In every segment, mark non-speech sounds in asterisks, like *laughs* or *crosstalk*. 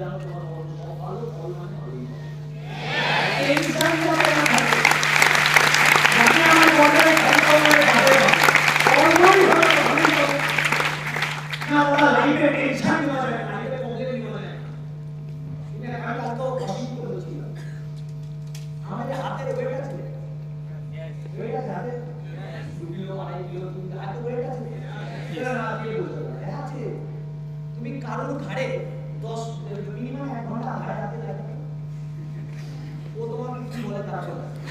জানো তোমার ফল সব ভালো ফল ভালোই হবে। টেনশন করবে না থাকে। যাতে আমার বর্তমানে ফল ভালো হবে। কর্মই ভালো, ভালোই হবে। না, ওরা লাইফে টেনশন নেওয়া যায় না, লাইফে প্রবলেম নেওয়া যায় না। কিন্তু আমি অত অসুস্থ বলছিলাম। আমাদের হাতে দু কিলো আড়াই কিলো তিন এত ওয়েট আছে তুমি কারোর ঘাড়ে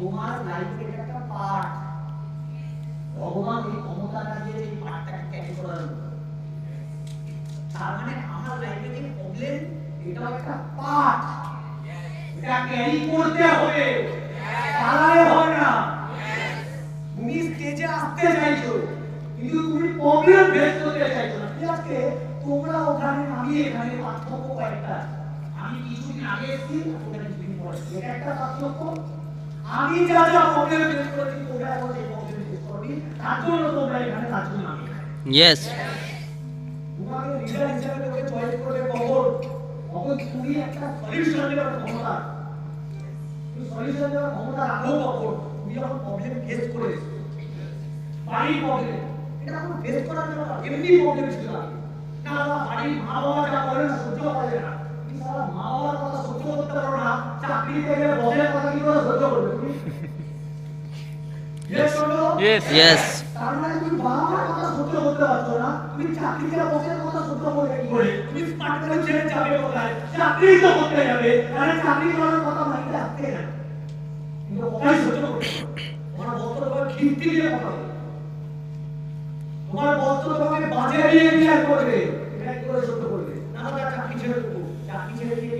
তোমার লাইফের একটা পার্ট ভগবান এই ক্ষমতাটা দিয়ে এই পার্টটাকে ক্যারি করার তার মানে আমার লাইফে যে প্রবলেম, এটাও একটা পার্ট এটা ক্যারি করতে হবে। পালালে হবে না। তুমি স্টেজে আসতে চাইছো, কিন্তু তুমি প্রবলেম ফেস করতে চাইছো না। ঠিক আছে? তোমরা ওখানে আমি এখানে পার্থক্য কয়েকটা। আমি কিছুদিন আগে এসেছি তোমরা কিছুদিন পরে এটা একটা পার্থক্য। আমি যা যা প্রবলেম ফেস করেছি তোমরা এখন সেই প্রবলেম ফেস করবি তার জন্য তোমরা এখানে তার জন্য আমি ইয়েস তোমাকে লিডার হিসেবে তোকে চয়েস করবে কখন? কখন তুমি একটা সলিউশন দেওয়ার ক্ষমতা? তুমি সলিউশন দেওয়ার ক্ষমতা রাখো কখন? তুমি যখন প্রবলেম ফেস করে বাড়ির প্রবলেম এটা কোনো ফেস করার জন্য না, এমনি প্রবলেম ছিল। না। বাবা, বাড়ির মা বাবা যা বলে না সহ্য করা যায় না। তুমি সারা মা বাবার কথা সহ্য করতে পারো না। চাকরিতে গেলে বসের কথা কি করে সহ্য করবে? তুমি Yes or no? ইয়েস তার মানে তুমি বাবা কথা সহ্য করতে পারছ না। তুমি চাকরিতে বসে কথা সহ্য করবে কি করে? তুমি স্মার্ট ছেড়ে যাবে কোথায় চাকরি তো করতে যাবে। তাহলে চাকরি করার কথা মাইন্ডে আসতে না। কিন্তু কোথায় সহ্য করবে তোমার বস্ত্র তোমার দিয়ে কথা তোমার বস্ত্র তোমাকে বাজে দিয়ে বিচার করবে। এটা কি করে সহ্য করবে। না চাকরি ছেড়ে দেবো। চাকরি ছেড়ে দিয়ে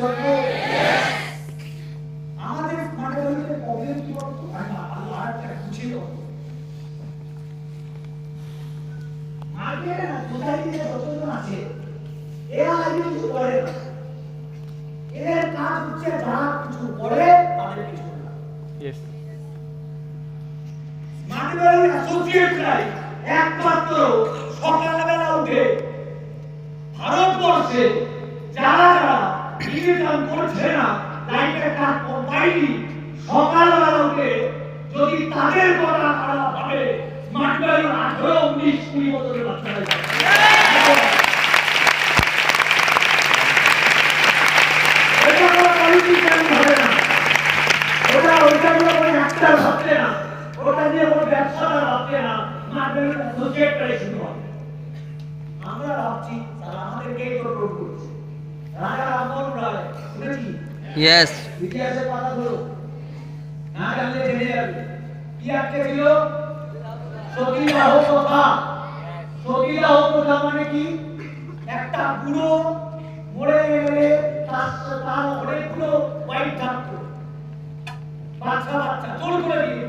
সত্য আমাদের ফান্ডামেন্টাল প্রবলেম কি বলতো আমি আরও আরেকটা বুঝিয়ে দেবো মার্কেটে না সোসাইটিতে যতজন আছে এরা আগে কিছু করে না ইয়েস মার্কেটের অ্যাসোসিয়েটরাই একমাত্র সকালবেলা উঠে ভারতবর্ষে যারা যারা করছে না লাইফে কাজ পাইনি সকালবেলা উঠে যদি তাদের কথা খারাপ হবে মাঠবাড়ি আঠারো, উনিশ, কুড়ি বছরের বাচ্চারা ওইটা কোনো ভাবছে না। ওটা নিয়ে কোনো ব্যবসাদার ভাবছে না। মার্কেট অ্যাসোসিয়েটরাই শুধু ভাবছে আমরা ভাবছি তারা আমাদেরকে কন্ট্রোল করছে? রাজা রামমোহন রায় শুনেছি? ইয়েস ইতিহাসের পাতাগুলো না জানলে জেনে যাবে। কি আটকে ছিল সতীদাহ প্রথা। সতীদাহ প্রথা মানে কি? একটা বুড়ো মরে গেলে তার তার অনেকগুলো ওয়াইফ থাকতো বাচ্চা বাচ্চা জোর করে দিয়ে।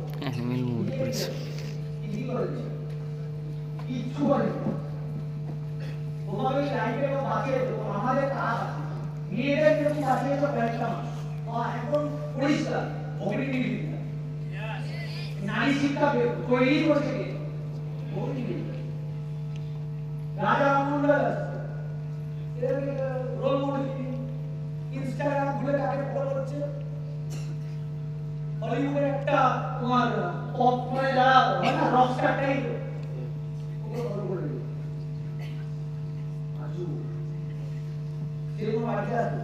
অ্যানিমেল মুভি করেছে। নারী শিক্ষা রাজা রোল মডেল ইনস্টাগ্রাম ভুলে কাকে ফলো করছে। হলিউডের একটা তোমার পপ মানে যারা হয় না রকস্টার টাইপ ওগুলো ফলো করে দিল আজু। সেরকম বাড়িতে আছে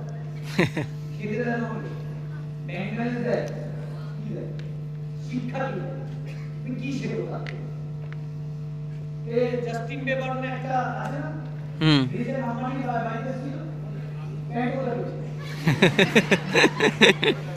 খেতে দেয় না ব্যাংক ব্যালেন্স দেয়। কি দেয়? শিক্ষা কি তুমি কি শেখো এ জাস্টিন বেবার না একটা আছে না? হুম। বাড়িতে ছিল ব্যাংক করে *laughs*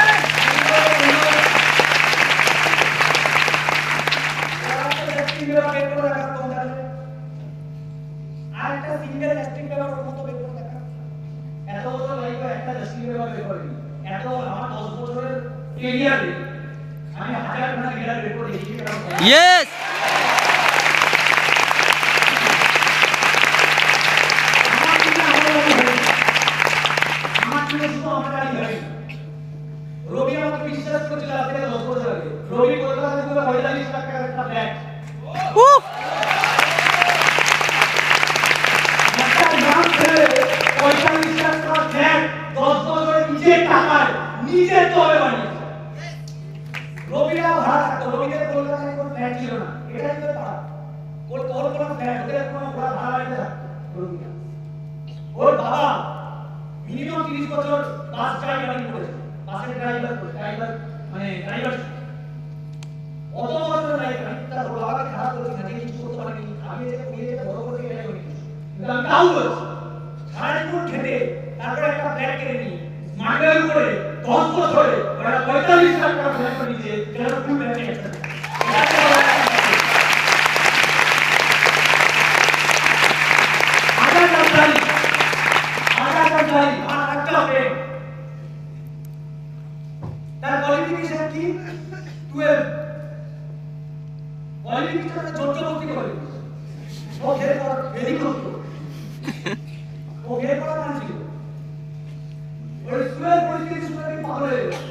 রবি আমাকে বিশ্বাস করেছিল আজ থেকে দশ বছর আগে রবি কলকাতা থেকে পঁয়তাল্লিশ লাখ টাকার একটা ফ্ল্যাট উফ! একটা গ্রাম পঁয়তাল্লিশ লাখ টাকার ফ্ল্যাট দশ বছরে নিজের টাকায় নিজের তবে বানিয়েছে রবিরা ভাড়া থাকতো রবিদের কলকাতায় কোনো ফ্ল্যাট ছিল না। এটাই তো তারা ওর ওর কোনো ফ্ল্যাট ওদের কোনো ভাড়া ভাড়া বাড়িতে থাকতো রবিরা ওর বাবা মিনিমাম তিরিশ বছর বাস ড্রাইভারিং করেছে। বাসের ড্রাইভার ড্রাইভার মানে ড্রাইভার অত বছর ড্রাইভার আমি তার খারাপ না, যে কিছু করতে পারেনি। আমি এসে কুড়িয়ে যেতে বড় গেলে আমি কিছু কিন্তু আমি তাও বলছি, সারাদিন খেটে তারপরে একটা ফ্ল্যাট কিনে নিই মাঠের উপরে দশ বছরে ওরা পঁয়তাল্লিশ লাখ টাকা ফ্ল্যাট করে নিয়েছে যেটা ফুল একটা হবে। তার কোয়ালিফিকেশন কি? 12 কোয়ালিফিকেশন জোর জবরদস্তি করে। ও ঘের পড়া ভেরি করতো ও ঘের পড়া মানে ছিল। ওর স্কুলের পরিস্থিতি শুনে আমি পাগল হয়ে ওর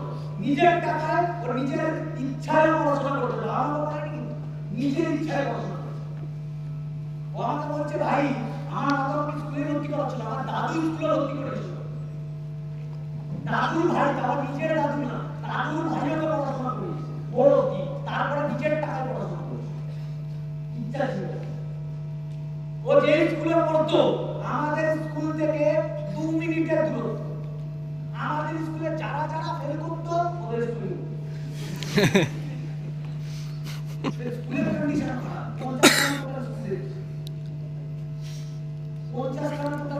নিজের টাকায় ও নিজের ইচ্ছায় পড়াশোনা করতো আমার নাকি নিজের ইচ্ছায় পড়াশোনা ও আমাকে বলছে, ভাই, আমার বাবা আমাকে স্কুলে ভর্তি করাচ্ছিল, আমার দাদু স্কুলে ভর্তি করেছিল। দাদুর ভাই নিজের দাদু না, দাদুর ভাইও তো পড়াশোনা করেছে। বড় কি? তারপরে নিজের টাকায় পড়াশোনা করেছে। ইচ্ছা ছিল। ও যে স্কুলে পড়তো, আমাদের স্কুল থেকে দু মিনিটের দূরত্ব। আমাদের স্কুলে যারা যারা ফেল করতো ওদের স্কুলে *laughs* স্কুলের কন্ডিশন পঞ্চাশ খানা স্কুলে।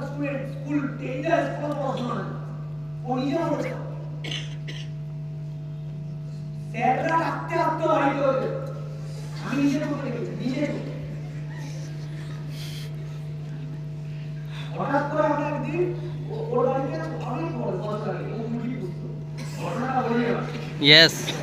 স্টুডেন্ট স্কুল টেন্ডার স্কুলে পড়াশোনা ও নিজে বলেছে স্যাররা রাখতে রাখতে বাড়িতে আমি নিজে করতে গেছি নিজে করতে। Yes.